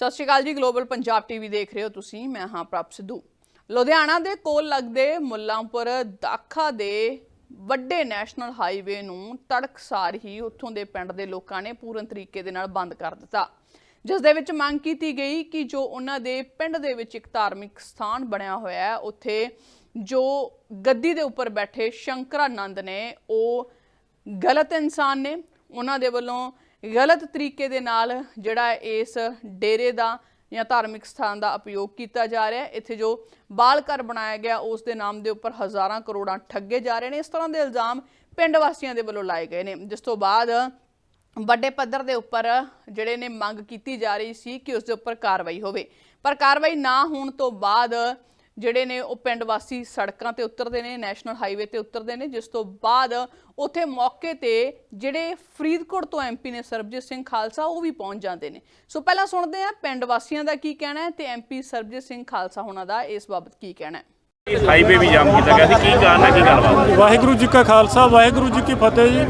ਸਤਿ ਸ਼੍ਰੀ ਅਕਾਲ ਜੀ global Punjab TV ਦੇਖ ਰਹੇ ਹੋ ਤੁਸੀਂ, ਮੈਂ ਹਾਂ ਪ੍ਰਭ ਸਿੱਧੂ। ਲੁਧਿਆਣਾ ਦੇ ਕੋਲ ਲੱਗਦੇ ਮੁੱਲਾਂਪੁਰ ਦਾਖਾ ਦੇ ਵੱਡੇ ਨੈਸ਼ਨਲ ਹਾਈਵੇ ਨੂੰ ਤੜਕਸਾਰ ਹੀ ਉੱਥੋਂ ਦੇ ਪਿੰਡ ਦੇ ਲੋਕਾਂ ਨੇ ਪੂਰਨ ਤਰੀਕੇ ਦੇ ਨਾਲ ਬੰਦ ਕਰ ਦਿੱਤਾ। ਜਿਸ ਦੇ ਵਿੱਚ ਮੰਗ ਕੀਤੀ ਗਈ ਕਿ ਜੋ ਉਹਨਾਂ ਦੇ ਪਿੰਡ ਦੇ ਵਿੱਚ ਇੱਕ ਧਾਰਮਿਕ ਸਥਾਨ ਬਣਿਆ ਹੋਇਆ ਹੈ, ਉੱਥੇ ਜੋ ਗੱਦੀ ਦੇ ਉੱਪਰ ਬੈਠੇ ਸ਼ੰਕਰਾਨੰਦ ਨੇ, ਉਹ ਗਲਤ ਇਨਸਾਨ ਨੇ। ਉਹਨਾਂ ਦੇ ਵੱਲੋਂ ਗਲਤ ਤਰੀਕੇ ਦੇ ਨਾਲ ਜਿਹੜਾ ਇਸ ਡੇਰੇ ਦਾ ਜਾਂ ਧਾਰਮਿਕ ਸਥਾਨ ਦਾ ਉਪਯੋਗ ਕੀਤਾ ਜਾ ਰਿਹਾ ਹੈ। ਇੱਥੇ ਜੋ ਬਾਲ ਘਰ ਬਣਾਇਆ ਗਿਆ, ਉਸ ਦੇ ਨਾਮ ਦੇ ਉੱਪਰ ਹਜ਼ਾਰਾਂ ਕਰੋੜਾਂ ਠੱਗੇ ਜਾ ਰਹੇ ਨੇ। ਇਸ ਤਰ੍ਹਾਂ ਦੇ ਇਲਜ਼ਾਮ ਪਿੰਡ ਵਾਸੀਆਂ ਦੇ ਵੱਲੋਂ ਲਾਏ ਗਏ ਨੇ। ਜਿਸ ਤੋਂ ਬਾਅਦ ਵੱਡੇ ਪੱਧਰ ਦੇ ਉੱਪਰ ਜਿਹੜੇ ਨੇ ਮੰਗ ਕੀਤੀ ਜਾ ਰਹੀ ਸੀ ਕਿ ਉਸ ਦੇ ਉੱਪਰ ਕਾਰਵਾਈ ਹੋਵੇ। ਪਰ ਕਾਰਵਾਈ ਨਾ ਹੋਣ ਤੋਂ ਬਾਅਦ ਜਿਹੜੇ ਨੇ ਉਹ ਪਿੰਡ ਵਾਸੀ ਸੜਕਾਂ ਤੇ ਉਤਰਦੇ ਨੇ ਨੈਸ਼ਨਲ ਹਾਈਵੇ ਤੇ ਉਤਰਦੇ ਨੇ ਜਿਸ ਤੋਂ ਬਾਅਦ ਉੱਥੇ ਮੌਕੇ ਤੇ ਜਿਹੜੇ ਫਰੀਦਕੋਟ ਤੋਂ ਐਮਪੀ ਨੇ ਸਰਬਜੀਤ ਸਿੰਘ ਖਾਲਸਾ ਉਹ ਵੀ ਪਹੁੰਚ ਜਾਂਦੇ ਨੇ। ਸੋ ਪਹਿਲਾਂ ਸੁਣਦੇ ਆ ਪਿੰਡ ਵਾਸੀਆਂ ਦਾ ਕੀ ਕਹਿਣਾ ਹੈ ਤੇ ਐਮਪੀ ਸਰਬਜੀਤ ਸਿੰਘ ਖਾਲਸਾ ਹੋਣਾ ਦਾ ਇਸ ਬਾਬਤ ਕੀ ਕਹਿਣਾ ਹੈ। ਇਸ ਹਾਈਵੇ ਵੀ ਜਾਮ ਕੀਤਾ ਗਿਆ ਸੀ। ਕੀ ਕਾਰਨ ਹੈ? ਕੀ ਗੱਲਬਾਤ ਵਾਹਿਗੁਰੂ ਜੀ ਕਾ ਖਾਲਸਾ ਵਾਹਿਗੁਰੂ ਜੀ ਕੀ ਫਤਿਹ ਜੀ।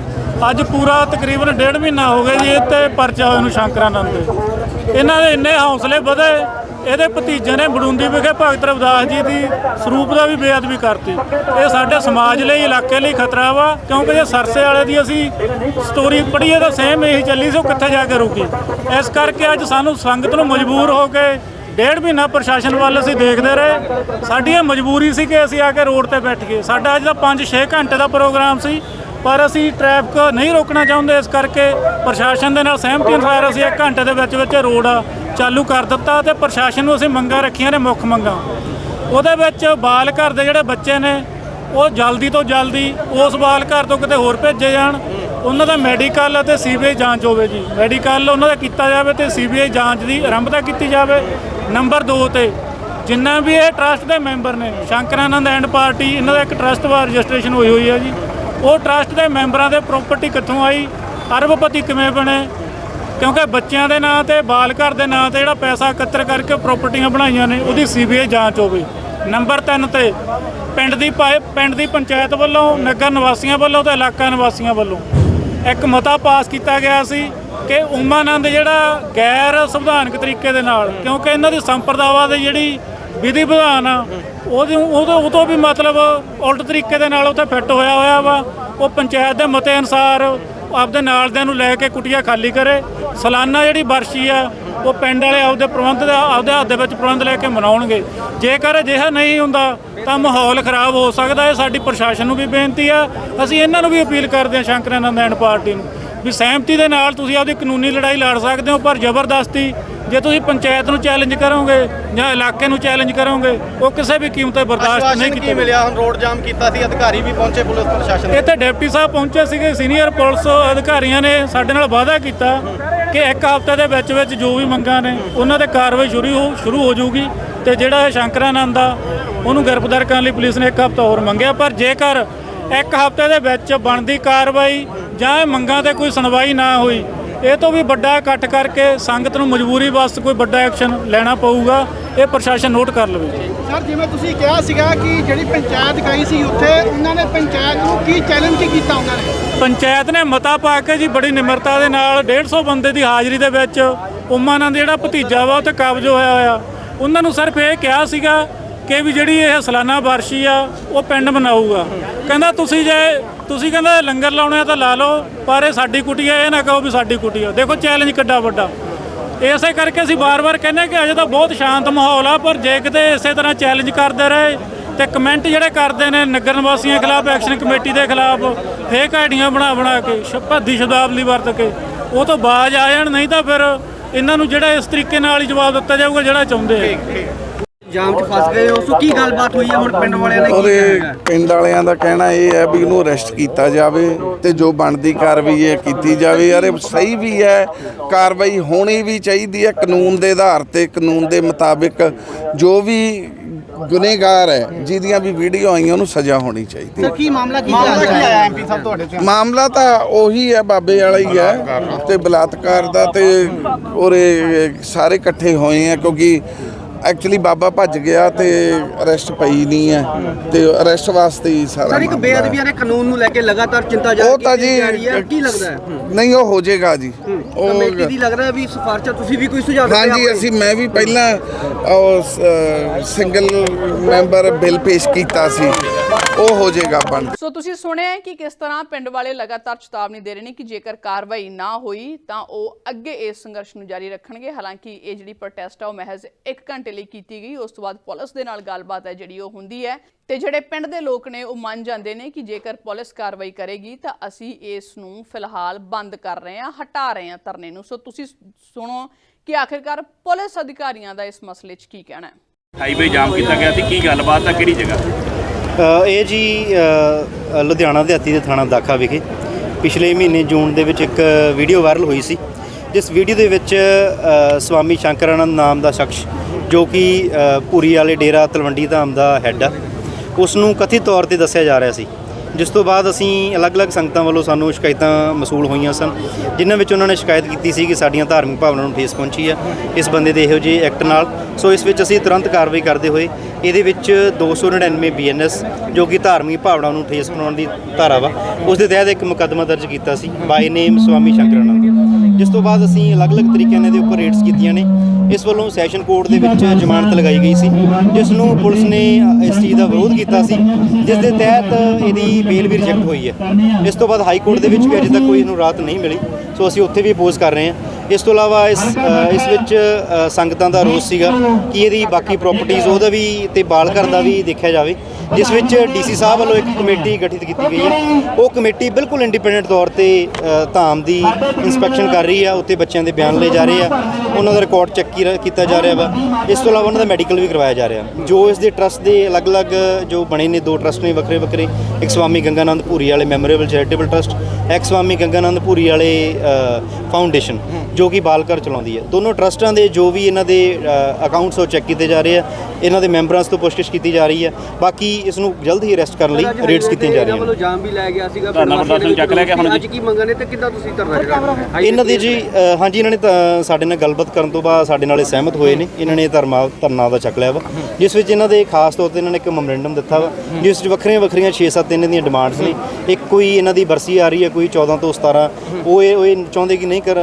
ਅੱਜ ਪੂਰਾ ਤਕਰੀਬਨ ਡੇਢ ਮਹੀਨਾ ਹੋ ਗਿਆ ਜੀ ਇਹ ਤੇ ਪਰਚਾ ਹੋਏ ਨੂੰ ਸ਼ੰਕਰਾਨੰਦ ਦੇ। ਇਹਨਾਂ ਦੇ ਇੰਨੇ ਹੌਸਲੇ ਵਧੇ ਇਹਦੇ ਭਤੀਜੇ ਨੇ ਬੜੁੰਦੀ ਵਿਖੇ ਭਗਤ ਰਵਿਦਾਸ ਜੀ ਦੀ ਸਰੂਪ ਦਾ ਵੀ ਬੇਅਦਬੀ ਕਰਤੀ। ਇਹ ਸਾਡੇ ਸਮਾਜ ਲਈ, ਇਲਾਕੇ ਲਈ ਖਤਰਾ ਵਾ, ਕਿਉਂਕਿ ਜੇ ਸਰਸੇ ਵਾਲੇ ਦੀ ਅਸੀਂ ਸਟੋਰੀ ਪੜ੍ਹੀਏ ਤਾਂ ਸੇਮ ਇਹੀ ਚੱਲੀ ਸੀ, ਉਹ ਕਿੱਥੇ ਜਾ ਕੇ ਰੁਕੀ। ਇਸ ਕਰਕੇ ਅੱਜ ਸਾਨੂੰ ਸੰਗਤ ਨੂੰ ਮਜਬੂਰ ਹੋ ਕੇ ਡੇਢ ਮਹੀਨਾ ਪ੍ਰਸ਼ਾਸਨ ਵੱਲ ਅਸੀਂ ਦੇਖਦੇ ਰਹੇ। ਸਾਡੀ ਇਹ ਮਜਬੂਰੀ ਸੀ ਕਿ ਅਸੀਂ ਆ ਕੇ ਰੋਡ ਤੇ ਬੈਠ ਗਏ। ਸਾਡਾ ਅੱਜ ਦਾ 5-6 ਘੰਟੇ ਦਾ ਪ੍ਰੋਗਰਾਮ ਸੀ, ਪਰ ਅਸੀਂ ਟ੍ਰੈਫਿਕ ਨਹੀਂ ਰੋਕਣਾ ਚਾਹੁੰਦੇ। ਇਸ ਕਰਕੇ ਪ੍ਰਸ਼ਾਸਨ ਦੇ ਨਾਲ ਸਹਿਮਤੀ ਅਨੁਸਾਰ ਅਸੀਂ 1 ਘੰਟੇ ਦੇ ਵਿੱਚ ਵਿੱਚ ਰੋਡ ਚਾਲੂ ਕਰ ਦਿੱਤਾ ਤੇ ਪ੍ਰਸ਼ਾਸਨ ਨੂੰ ਅਸੀਂ ਮੰਗਾਂ ਰੱਖੀਆਂ ਨੇ, ਮੁੱਖ ਮੰਗਾਂ। ਉਹਦੇ ਵਿੱਚ ਬਾਲ ਘਰ ਦੇ ਜਿਹੜੇ ਬੱਚੇ ਨੇ, ਉਹ ਜਲਦੀ ਤੋਂ ਜਲਦੀ ਉਸ ਬਾਲ ਘਰ ਤੋਂ ਕਿਤੇ ਹੋਰ ਭੇਜੇ ਜਾਣ। ਉਹਨਾਂ ਦਾ ਮੈਡੀਕਲ ਅਤੇ ਸੀਬੀਆਈ ਜਾਂਚ ਹੋਵੇ ਜੀ। ਮੈਡੀਕਲ ਉਹਨਾਂ ਦਾ ਕੀਤਾ ਜਾਵੇ ਤੇ ਸੀਬੀਆਈ ਜਾਂਚ ਦੀ ਆਰੰਭਤਾ ਕੀਤੀ ਜਾਵੇ। ਨੰਬਰ 2 ਤੇ ਜਿੰਨਾ ਵੀ ਇਹ ਟਰਸਟ ਦੇ ਮੈਂਬਰ ਨੇ ਸ਼ੰਕਰਾਨੰਦ ਐਂਡ ਪਾਰਟੀ, ਇਹਨਾਂ ਦਾ ਇੱਕ ਟਰਸਟ ਵਾਰ ਰਜਿਸਟ੍ਰੇਸ਼ਨ ਹੋਈ ਹੋਈ ਹੈ ਜੀ। ਉਹ ਟਰਸਟ ਦੇ ਮੈਂਬਰਾਂ ਦੇ ਪ੍ਰਾਪਰਟੀ ਕਿੱਥੋਂ ਆਈ, ਅਰਬਪਤੀ ਕਿਵੇਂ ਬਣੇ ਕਿਉਂਕਿ ਬੱਚਿਆਂ ਦੇ ਨਾਂ ਤੇ, ਬਾਲ ਘਰ ਦੇ ਨਾਂ ਤੇ ਜਿਹੜਾ ਪੈਸਾ ਇਕੱਤਰ ਕਰਕੇ ਪ੍ਰਾਪਰਟੀਆਂ ਬਣਾਈਆਂ ਨੇ, ਉਹਦੀ ਸੀਬੀਆਈ ਜਾਂਚ ਹੋਵੇ ਨੰਬਰ 3 ਤੇ, ਪਿੰਡ ਦੀ ਪਾਏ- ਪਿੰਡ ਦੀ ਪੰਚਾਇਤ ਵੱਲੋਂ, ਨਗਰ ਨਿਵਾਸੀਆਂ ਵੱਲੋਂ ਤੇ ਇਲਾਕਾ ਨਿਵਾਸੀਆਂ ਵੱਲੋਂ ਇੱਕ ਮਤਾ ਪਾਸ ਕੀਤਾ ਗਿਆ ਸੀ ਕਿ ਉਮਾਨੰਦ ਜਿਹੜਾ ਗੈਰ ਸੰਵਿਧਾਨਕ ਤਰੀਕੇ ਦੇ ਨਾਲ, ਕਿਉਂਕਿ ਇਹਨਾਂ ਦੀ ਸੰਪਰਦਾਵਾ ਦੀ ਜਿਹੜੀ ਵਿਧੀ ਵਿਧਾਨ ਆ, ਉਹਦੇ ਉਹਦੇ ਉਹ ਤੋਂ ਵੀ ਮਤਲਬ ਉਲਟ ਤਰੀਕੇ ਦੇ ਨਾਲ ਉੱਥੇ ਫਿੱਟ ਹੋਇਆ ਹੋਇਆ ਵਾ। ਉਹ ਪੰਚਾਇਤ ਦੇ ਮਤੇ ਅਨੁਸਾਰ ਆਪਦੇ ਨਾਲ ਦੇ ਨੂੰ ਲੈ ਕੇ ਕੁਟੀਆਂ ਖਾਲੀ ਕਰੇ। ਸਾਲਾਨਾ ਜਿਹੜੀ ਵਰਸ਼ੀ ਆ ਉਹ ਪਿੰਡ ਵਾਲੇ ਆਪਦੇ ਪ੍ਰਬੰਧ ਦਾ ਆਪਦੇ ਹੱਥ ਦੇ ਵਿੱਚ ਪ੍ਰਬੰਧ ਲੈ ਕੇ ਮਨਾਉਣਗੇ। ਜੇਕਰ ਅਜਿਹਾ ਨਹੀਂ ਹੁੰਦਾ ਤਾਂ ਮਾਹੌਲ ਖਰਾਬ ਹੋ ਸਕਦਾ ਹੈ। ਸਾਡੀ ਪ੍ਰਸ਼ਾਸਨ ਨੂੰ ਵੀ ਬੇਨਤੀ ਆ ਅਸੀਂ ਇਹਨਾਂ ਨੂੰ ਵੀ ਅਪੀਲ ਕਰਦੇ ਹਾਂ ਸ਼ੰਕਰਾਨੰਦ ਐਂਡ ਪਾਰਟੀ ਨੂੰ ਵੀ ਸਹਿਮਤੀ ਦੇ ਨਾਲ ਤੁਸੀਂ ਆਪਦੀ ਕਾਨੂੰਨੀ ਲੜਾਈ ਲੜ ਸਕਦੇ ਹੋ ਪਰ ਜ਼ਬਰਦਸਤੀ ਜੇ ਤੁਸੀਂ ਪੰਚਾਇਤ ਨੂੰ ਚੈਲੰਜ ਕਰੋਗੇ ਜਾਂ ਇਲਾਕੇ ਨੂੰ ਚੈਲੰਜ ਕਰੋਗੇ ਉਹ ਕਿਸੇ ਵੀ ਕੀਮਤ ਤੇ ਬਰਦਾਸ਼ਤ ਨਹੀਂ ਕੀਤਾ ਮਿਲਿਆ? ਹੁਣ ਰੋਡ ਜਾਮ ਕੀਤਾ ਸੀ ਅਧਿਕਾਰੀ ਵੀ ਪਹੁੰਚੇ ਪੁਲਿਸ ਪ੍ਰਸ਼ਾਸਨ ਇੱਥੇ ਡਿਪਟੀ ਸਾਹਿਬ ਪਹੁੰਚੇ ਸੀਗੇ ਸੀਨੀਅਰ ਪੁਲਿਸ ਅਧਿਕਾਰੀਆਂ ਨੇ ਸਾਡੇ ਨਾਲ ਵਾਅਦਾ ਕੀਤਾ। ਕਿ ਇੱਕ ਹਫ਼ਤੇ ਦੇ ਵਿੱਚ ਵਿੱਚ ਜੋ ਵੀ ਮੰਗਾਂ ਨੇ, ਉਹਨਾਂ ਤੇ ਕਾਰਵਾਈ ਸ਼ੁਰੂ ਹੋ ਸ਼ੁਰੂ ਹੋ ਜਾਊਗੀ ਤੇ ਜਿਹੜਾ ਇਹ ਸ਼ੰਕਰਾਨੰਦ ਆ, ਉਹਨੂੰ ਗ੍ਰਿਫਤਾਰ ਕਰਨ ਲਈ ਪੁਲਿਸ ਨੇ ਇੱਕ ਹਫ਼ਤਾ ਹੋਰ ਮੰਗਿਆ। ਪਰ ਜੇਕਰ ਇੱਕ ਹਫ਼ਤੇ ਦੇ ਵਿੱਚ ਬਣਦੀ ਕਾਰਵਾਈ ਜਾਂ ਇਹ ਮੰਗਾਂ ਤੇ ਕੋਈ ਸੁਣਵਾਈ ਨਾ ਹੋਈ, ਇਹ ਤੋਂ ਵੀ ਵੱਡਾ ਇਕੱਠ ਕਰਕੇ ਸੰਗਤ ਨੂੰ ਮਜਬੂਰੀ ਵਾਸਤੇ ਕੋਈ ਵੱਡਾ ਐਕਸ਼ਨ ਲੈਣਾ ਪਊਗਾ। ਇਹ ਪ੍ਰਸ਼ਾਸਨ ਨੋਟ ਕਰ ਲਵੇ। ਸਰ ਜਿਵੇਂ ਤੁਸੀਂ ਕਿਹਾ ਸੀਗਾ ਕਿ ਜਿਹੜੀ ਪੰਚਾਇਤ ਗਈ ਸੀ ਉੱਥੇ ਉਹਨਾਂ ਨੇ ਪੰਚਾਇਤ ਨੂੰ ਕੀ ਚੈਲੰਜ ਕੀ ਕੀਤਾ ਉਹਨਾਂ ਨੇ? ਪੰਚਾਇਤ ਨੇ ਮਤਾ ਪਾ ਕੇ ਜੀ ਬੜੀ ਨਿਮਰਤਾ ਦੇ ਨਾਲ 150 ਬੰਦੇ ਦੀ ਹਾਜ਼ਰੀ ਦੇ ਵਿੱਚ ਉਮਾਨੰਦ ਜਿਹੜਾ ਭਤੀਜਾ ਵਾ ਉਹ ਤੇ ਕਬਜ਼ ਹੋਇਆ ਹੋਇਆ। ਉਹਨਾਂ ਨੂੰ ਸਿਰਫ ਇਹ ਕਿਹਾ ਸੀਗਾ ਕਿ ਵੀ ਜਿਹੜੀ ਇਹ ਸਾਲਾਨਾ ਵਾਰਸ਼ੀ ਆ ਉਹ ਪਿੰਡ ਮਨਾਊਗਾ। ਕਹਿੰਦਾ ਤੁਸੀਂ ਜੇ ਤੁਸੀਂ ਕਹਿੰਦਾ ਲੰਗਰ ਲਾਉਣੇ ਆ ਤਾਂ ਲਾ ਲਓ ਪਰ ਇਹ ਸਾਡੀ ਕੁਟੀ ਆ ਇਹ ਨਾ ਕਹੋ ਵੀ ਸਾਡੀ ਕੁਟੀ ਆ। ਦੇਖੋ ਚੈਲੰਜ ਕਿੱਡਾ ਵੱਡਾ। ਇਸੇ ਕਰਕੇ ਅਸੀਂ ਵਾਰ-ਵਾਰ ਕਹਿੰਦੇ ਕਿ ਅਜੇ ਤਾਂ ਬਹੁਤ ਸ਼ਾਂਤ ਮਾਹੌਲ ਆ, ਪਰ ਜੇ ਕਿਤੇ ਇਸੇ ਤਰ੍ਹਾਂ ਚੈਲੰਜ ਕਰਦੇ ਰਹੇ ਤੇ ਕਮੈਂਟ ਜਿਹੜੇ ਕਰਦੇ ਨੇ ਨਗਰ ਨਿਵਾਸੀਆਂ ਖਿਲਾਫ ਐਕਸ਼ਨ ਕਮੇਟੀ ਦੇ ਖਿਲਾਫ ਫੇਕ ਆਈਡੀਆਂ ਬਣਾ ਬਣਾ ਕੇ ਸ਼ਪਾਦੀ ਸ਼ਬਦਾਵਲੀ ਵਰਤ ਕੇ, ਉਹ ਤੋਂ ਬਾਜ ਆ ਜਾਣ, ਨਹੀਂ ਤਾਂ ਫਿਰ ਇਹਨਾਂ ਨੂੰ ਜਿਹੜਾ ਇਸ ਤਰੀਕੇ ਨਾਲ ਹੀ ਜਵਾਬ ਦਿੱਤਾ ਜਾਊਗਾ ਜਿਹੜਾ ਚਾਹੁੰਦੇ ਆ। ਜਾਮ 'ਚ ਫਸ ਗਏ ਹੋ। ਸੋ ਕੀ ਗੱਲਬਾਤ ਹੋਈ ਹੈ ਹੁਣ ਪਿੰਡ ਵਾਲਿਆਂ ਨੇ? ਕੀ ਉਹਦੇ ਕਿਹਾ ਪਿੰਡ ਵਾਲਿਆਂ ਦਾ ਕਹਿਣਾ ਇਹ ਹੈ ਵੀ ਇਹਨੂੰ ਅਰੈਸਟ ਕੀਤਾ ਜਾਵੇ ਤੇ ਜੋ ਬਣਦੀ ਕਾਰਵਾਈ ਹੈ ਕੀਤੀ ਜਾਵੇ। ਯਾਰ ਇਹ ਸਹੀ ਵੀ ਹੈ ਕਾਰਵਾਈ ਹੋਣੀ ਵੀ ਚਾਹੀਦੀ ਹੈ। ਕਾਨੂੰਨ ਦੇ ਆਧਾਰ ਤੇ ਕਾਨੂੰਨ ਦੇ ਮੁਤਾਬਿਕ ਜੋ ਵੀ ਗੁਨੇਗਾਰ ਹੈ ਜਿਹਦੀਆਂ ਵੀ ਵੀਡੀਓ ਆਈਆਂ ਉਹਨੂੰ ਸਜ਼ਾ ਹੋਣੀ ਚਾਹੀਦੀ ਹੈ। ਸਰ ਕੀ ਮਾਮਲਾ ਕੀ ਮਾਮਲਾ ਕੀ ਆਇਆ ਆਇਆ ਐਮਪੀ ਸਾਹਿਬ ਤੁਹਾਡੇ ਤੇ ਮਾਮਲਾ ਤਾਂ ਉਹੀ ਹੈ ਬਾਬੇ ਵਾਲਾ ਹੀ ਹੈ ਤੇ ਬਲਾਤਕਾਰ ਦਾ ਤੇ ਔਰੇ ਸਾਰੇ ਇਕੱਠੇ ਹੋਏ ਆ ਕਿਉਂਕਿ ਐਕਚੁਅਲੀ ਬਾਬਾ ਭੱਜ ਗਿਆ ਤੇ ਅਰੈਸਟ ਪਈ ਨਹੀਂ ਹੈ ਤੇ ਅਰੈਸਟ ਵਾਸਤੇ ਹੀ ਸਾਰਾ ਸਰ ਇੱਕ ਮਾਮਲਾ ਬੇਅਦਬੀਆਂ ਦੇ ਕਾਨੂੰਨ ਨੂੰ ਲੈ ਕੇ ਲਗਾਤਾਰ ਚਿੰਤਾ ਉਹ ਤਾਂ ਜੀ ਜਾ ਰਹੀ ਹੈ। ਕੀ ਲੱਗਦਾ ਹੈ। ਨਹੀਂ ਉਹ ਹੋ ਜਾਏਗਾ ਜੀ। ਕਮੇਟੀ ਦੀ ਲੱਗਦਾ ਹੈ ਵੀ ਸਿਫਾਰਸ਼ਾਂ ਤੁਸੀਂ ਵੀ ਕੋਈ ਸੁਝਾਅ ਦਿੱਤੇ ਹਾਂਜੀ? ਅਸੀਂ ਮੈਂ ਵੀ ਪਹਿਲਾਂ ਉਹ ਸਿੰਗਲ ਮੈਂਬਰ ਬਿੱਲ ਪੇਸ਼ ਕੀਤਾ ਸੀ। ਉਹ ਹੋ ਜਾਏਗਾ ਬਣ ਸੋ ਤੁਸੀਂ ਸੁਣਿਆ ਹੈ ਕਿ ਕਿਸ ਤਰ੍ਹਾਂ ਪਿੰਡ ਵਾਲੇ ਲਗਾਤਾਰ ਚੇਤਾਵਨੀ ਦੇ ਰਹੇ ਨੇ ਕਿ ਜੇਕਰ ਕਾਰਵਾਈ ਨਾ ਹੋਈ ਤਾਂ ਉਹ ਅੱਗੇ ਇਸ ਸੰਘਰਸ਼ ਨੂੰ ਜਾਰੀ ਰੱਖਣਗੇ। ਹਾਲਾਂਕਿ ਇਹ ਜਿਹੜੀ ਪ੍ਰੋਟੈਸਟ ਆ ਉਹ ਮਹਿਜ਼ 1 ਘੰਟੇ ਲਈ ਕੀਤੀ ਗਈ। ਉਸ ਤੋਂ ਬਾਅਦ ਪੁਲਿਸ ਦੇ ਨਾਲ ਗੱਲਬਾਤ ਹੈ ਜਿਹੜੀ ਉਹ ਹੁੰਦੀ ਹੈ। ਤੇ ਜਿਹੜੇ ਪਿੰਡ ਦੇ ਲੋਕ ਨੇ ਉਹ ਮੰਨ ਜਾਂਦੇ ਨੇ ਕਿ ਜੇਕਰ ਪੁਲਿਸ ਕਾਰਵਾਈ ਕਰੇਗੀ ਤਾਂ ਅਸੀਂ ਇਸ ਨੂੰ ਫਿਲਹਾਲ ਬੰਦ ਕਰ ਰਹੇ ਹਾਂ ਹਟਾ ਰਹੇ ਹਾਂ ਧਰਨੇ ਨੂੰ। ਸੋ ਤੁਸੀਂ ਸੁਣੋ ਕਿ ਆਖਿਰਕਾਰ ਪੁਲਿਸ ਅਧਿਕਾਰੀਆਂ ਦਾ ਇਸ ਮਸਲੇ 'ਚ ਕੀ ਕਹਿਣਾ ਹੈ। ਹਾਈਵੇ ਜਾਮ ਕੀਤਾ ਗਿਆ ਸੀ। ਕੀ ਗੱਲਬਾਤ ਆ? ਕਿਹੜੀ ਜਗ੍ਹਾ? ਇਹ ਜੀ ਅ, ਅ, ਲੁਧਿਆਣਾ ਦਿਹਾਤੀ ਦੇ ਥਾਣਾ ਦਾਖਾ ਵਿਖੇ ਪਿਛਲੇ ਮਹੀਨੇ ਜੂਨ ਦੇ ਵਿੱਚ ਇੱਕ ਵੀਡੀਓ ਵਾਇਰਲ ਹੋਈ ਸੀ ਜਿਸ ਵੀਡੀਓ ਦੇ ਵਿੱਚ ਸਵਾਮੀ ਸ਼ੰਕਰਾਨੰਦ ਨਾਮ ਦਾ ਸ਼ਖਸ ਜੋ ਕਿ ਅ, ਵਾਲੇ ਡੇਰਾ ਤਲਵੰਡੀ ਧਾਮ ਦਾ ਹੈੱਡ ਆ ਉਸ ਨੂੰ ਕਥਿਤ ਤੌਰ ਤੇ ਦੱਸਿਆ ਜਾ ਰਿਹਾ ਸੀ। ਜਿਸ ਤੋਂ ਬਾਅਦ ਅਸੀਂ ਅਲੱਗ-ਅਲੱਗ ਸੰਗਤਾਂ ਵੱਲੋਂ ਸਾਨੂੰ ਸ਼ਿਕਾਇਤਾਂ ਮਸੂਲ ਹੋਈਆਂ ਸਨ, ਜਿਨ੍ਹਾਂ ਵਿੱਚ ਉਹਨਾਂ ਨੇ ਸ਼ਿਕਾਇਤ ਕੀਤੀ ਸੀ ਕਿ ਸਾਡੀਆਂ ਧਾਰਮਿਕ ਭਾਵਨਾਵਾਂ ਨੂੰ ਠੇਸ ਪਹੁੰਚੀ ਆ ਇਸ ਬੰਦੇ ਦੇ ਇਹੋ ਜਿਹੇ ਐਕਟ ਨਾਲ। ਸੋ ਇਸ ਵਿੱਚ ਅਸੀਂ ਤੁਰੰਤ ਕਾਰਵਾਈ ਕਰਦੇ ਹੋਏ ਇਹਦੇ ਵਿੱਚ 299 ਬੀਐਨਐਸ ਜੋ ਕਿ ਧਾਰਮਿਕ ਭਾਵਨਾਵਾਂ ਨੂੰ ਠੇਸ ਪਹੁੰਚਾਉਣ ਦੀ ਧਾਰਾ ਵਾ, ਉਸ ਦੇ ਤਹਿਤ ਇੱਕ ਮੁਕੱਦਮਾ ਦਰਜ ਕੀਤਾ ਸੀ ਬਾਈ ਨੇਮ ਸਵਾਮੀ ਸ਼ੰਕਰਾਨੰਦ ਜਿਸ ਤੋਂ ਬਾਅਦ ਅਸੀਂ ਅਲੱਗ-ਅਲੱਗ ਤਰੀਕਿਆਂ ਨਾਲ ਇਹਦੇ ਉੱਪਰ ਰੇਟਸ ਕੀਤੀਆਂ ਨੇ। ਇਸ ਵੱਲੋਂ ਸੈਸ਼ਨ ਕੋਰਟ ਦੇ ਵਿੱਚ ਜ਼ਮਾਨਤ ਲਗਾਈ ਗਈ ਸੀ, ਜਿਸ ਨੂੰ ਪੁਲਿਸ ਨੇ ਇਸ ਕੀਤਾ ਸੀ ਜਿਸ ਦੇ ਤਹਿਤ ਇਹਦੀ ਬੇਲ ਵੀ ਰਿਜੈਕਟ ਹੋਈ ਹੈ। ਇਸ ਤੋਂ ਬਾਅਦ ਹਾਈ ਕੋਰਟ ਦੇ ਵਿੱਚ ਵੀ ਅਜੇ ਤੱਕ ਕੋਈ ਇਹਨੂੰ ਰਾਹਤ ਨਹੀਂ ਮਿਲੀ। ਸੋ ਅਸੀਂ ਉੱਥੇ ਵੀ ਅਪੋਜ਼ ਕਰ ਰਹੇ ਹਾਂ। ਇਸ ਤੋਂ ਇਲਾਵਾ ਇਸ ਇਸ ਵਿੱਚ ਸੰਗਤਾਂ ਦਾ ਰੋਸ ਸੀਗਾ ਕਿ ਇਹਦੀ ਬਾਕੀ ਪ੍ਰਾਪਰਟੀਆਂ ਉਹਦਾ ਵੀ ਤੇ ਬਾਲ ਘਰ ਦਾ ਵੀ ਦੇਖਿਆ ਜਾਵੇ, ਜਿਸ ਵਿੱਚ ਡੀਸੀ ਸਾਹਿਬ ਵੱਲੋਂ ਇੱਕ ਕਮੇਟੀ ਗਠਿਤ ਕੀਤੀ ਗਈ ਹੈ। ਉਹ ਕਮੇਟੀ ਬਿਲਕੁਲ ਇੰਡੀਪੈਂਡੈਂਟ ਤੌਰ ਤੇ ਧਾਮ ਦੀ ਇਨਸਪੈਕਸ਼ਨ ਕਰ ਰਹੀ ਆ ਉੱਤੇ ਬੱਚਿਆਂ ਦੇ ਬਿਆਨ ਲਏ ਜਾ ਰਹੇ ਆ, ਉਹਨਾਂ ਦਾ ਰਿਕਾਰਡ ਚੈੱਕ ਕੀਤਾ ਜਾ ਰਿਹਾ ਵਾ। ਇਸ ਤੋਂ ਇਲਾਵਾ ਉਹਨਾਂ ਦਾ ਮੈਡੀਕਲ ਵੀ ਕਰਵਾਇਆ ਜਾ ਰਿਹਾ। ਜੋ ਇਸ ਦੇ ਟਰਸਟ ਦੇ ਅਲੱਗ-ਅਲੱਗ ਜੋ ਬਣੇ ਨੇ, ਦੋ ਟਰਸਟ ਨੇ ਵੱਖਰੇ ਵੱਖਰੇ ਇੱਕ ਸਵਾਮੀ ਗੰਗਾਨੰਦ ਭੂਰੀ ਵਾਲੇ ਮੈਮੋਰੀਅਲ ਚੈਰੀਟੇਬਲ ਟਰਸਟ ਇੱਕ ਸਵਾਮੀ ਗੰਗਾਨੰਦ ਭੂਰੀ ਵਾਲੇ ਫਾਊਂਡੇਸ਼ਨ ਜੋ ਕਿ ਬਾਲਕਰ ਚਲਾਉਂਦੀ ਹੈ। ਦੋਨੋਂ ਟਰਸਟਾਂ ਦੇ ਜੋ ਵੀ ਇਹਨਾਂ ਦੇ ਅਕਾਊਂਟਸ ਉਹ ਚੈੱਕ ਕੀਤੇ ਜਾ ਰਹੇ ਆ। ਇਹਨਾਂ ਦੇ ਮੈਂਬਰਾਂ ਤੋਂ ਪੁੱਛਗਿੱਛ ਕੀਤੀ ਜਾ ਰਹੀ ਹੈ। ਬਾਕੀ ਇਸ ਨੂੰ ਜਲਦ ਹੀ ਅਰੈਸਟ ਕਰਨ ਲਈ ਰੇਡਸ ਕੀਤੀਆਂ ਜਾ ਇਹਨਾਂ ਰਹੀਆਂ ਵੱਲੋਂ ਨੇ। ਜਾਮ ਵੀ ਲੈ ਗਿਆ ਸੀਗਾ ਧਰਨਾ ਪ੍ਰਵਾਸੀਆਂ ਦੇ ਪ੍ਰਦਰਸ਼ਨ ਚੱਕ ਲਿਆ ਗਿਆ ਹੁਣ ਅੱਜ ਕੀ ਮੰਗਾਂ ਨੇ ਤੇ ਕਿੱਦਾਂ ਤੁਸੀਂ ਧਰਨਾ ਜਿਹੜਾ ਹਾਈਵੇ ਇਹਨਾਂ ਦੀ ਜੀ ਹਾਂਜੀ ਇਹਨਾਂ ਨੇ ਸਾਡੇ ਨਾਲ ਗੱਲਬਾਤ ਕਰਨ ਤੋਂ ਬਾਅਦ ਸਾਡੇ ਨਾਲ ਇਹ ਸਹਿਮਤ ਹੋਏ ਨੇ। ਇਹਨਾਂ ਨੇ ਧਰਮਾ ਧਰਨਾ ਦਾ ਚੱਕ ਲਿਆ ਵਾ। ਜਿਸ ਵਿੱਚ ਇਹਨਾਂ ਦੇ ਖਾਸ ਤੌਰ ਤੇ ਇਹਨਾਂ ਨੇ ਇੱਕ ਮੈਮੋਰੈਂਡਮ ਦਿੱਤਾ ਵਾ ਜਿਸ ਵਿੱਚ ਵੱਖਰੀਆਂ ਵੱਖਰੀਆਂ 6-7 ਇਹਨਾਂ ਦੀਆਂ ਡਿਮਾਂਡਸ ਨੇ। ਇੱਕ ਕੋਈ ਇਹਨਾਂ ਦੀ ਬਰਸੀ ਆ ਰਹੀ ਹੈ ਕੋਈ 14 ਤੋਂ 17 ਉਹ ਇਹ ਉਹ ਇਹ ਚਾਹੁੰਦੇ ਕਿ ਨਹੀਂ ਕਰ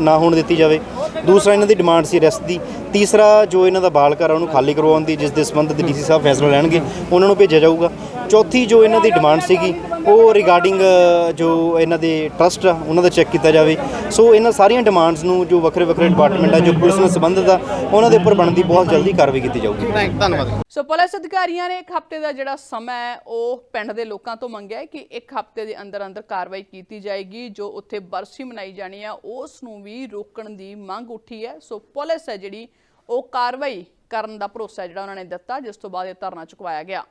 ਨਾ ਹੋਣ ਦਿੱਤੀ ਜਾਵੇ। ਦੂਸਰਾ ਇਹਨਾਂ ਦੀ ਡਿਮਾਂਡ ਸੀ ਰੈਸਟ ਦੀ। ਤੀਸਰਾ ਜੋ ਇਹਨਾਂ ਦਾ ਬਾਲ ਘਰ ਆ, ਉਹਨੂੰ ਖਾਲੀ ਕਰਵਾਉਣ ਦੀ, ਜਿਸ ਦੇ ਸੰਬੰਧ ਤੇ ਡੀਸੀ ਸਾਹਿਬ ਫੈਸਲਾ ਲੈਣਗੇ, ਉਹਨਾਂ ਨੂੰ ਭੇਜਿਆ ਜਾਊਗਾ। ਚੌਥੀ ਜੋ ਇਹਨਾਂ ਦੀ ਡਿਮਾਂਡ ਸੀਗੀ ਉਹ ਰਿਗਾਰਡਿੰਗ ਜੋ ਇਹਨਾਂ ਦੇ ਟਰਸਟ ਆ ਉਹਨਾਂ ਦਾ ਚੈੱਕ ਕੀਤਾ ਜਾਵੇ। ਸੋ ਇਹਨਾਂ ਸਾਰੀਆਂ ਡਿਮਾਂਡਸ ਨੂੰ ਜੋ ਵੱਖਰੇ ਵੱਖਰੇ ਡਿਪਾਰਟਮੈਂਟ ਆ ਜੋ ਪੁਲਿਸ ਨਾਲ ਸੰਬੰਧਿਤ ਆ ਉਹਨਾਂ ਦੇ ਉੱਪਰ ਬਣਦੀ ਬਹੁਤ ਜਲਦੀ ਕਾਰਵਾਈ ਕੀਤੀ ਜਾਊਗੀ। ਧੰਨਵਾਦ। ਸੋ ਪੁਲਿਸ ਅਧਿਕਾਰੀਆਂ ਨੇ ਇੱਕ ਹਫ਼ਤੇ ਦਾ ਜਿਹੜਾ ਸਮਾਂ ਹੈ ਉਹ ਪਿੰਡ ਦੇ ਲੋਕਾਂ ਤੋਂ ਮੰਗਿਆ ਹੈ ਕਿ ਇੱਕ ਹਫ਼ਤੇ ਦੇ ਅੰਦਰ ਅੰਦਰ ਕਾਰਵਾਈ ਕੀਤੀ ਜਾਏਗੀ ਜੋ ਉੱਥੇ ਬਰਸੀ ਮਨਾਈ ਜਾਣੀ ਹੈ ਉਸ ਨੂੰ ਵੀ ਰੋਕਣ ਦੀ ਮੰਗ ਉੱਠੀ ਹੈ। ਸੋ ਪੁਲਿਸ ਹੈ ਜਿਹੜੀ ਉਹ ਕਾਰਵਾਈ ਕਰਨ ਦਾ ਭਰੋਸਾ ਜਿਹੜਾ ਉਹਨਾਂ ਨੇ ਦਿੱਤਾ ਜਿਸ ਤੋਂ ਬਾਅਦ ਇਹ ਧਰਨਾ ਚੁਕਵਾਇਆ ਗਿਆ।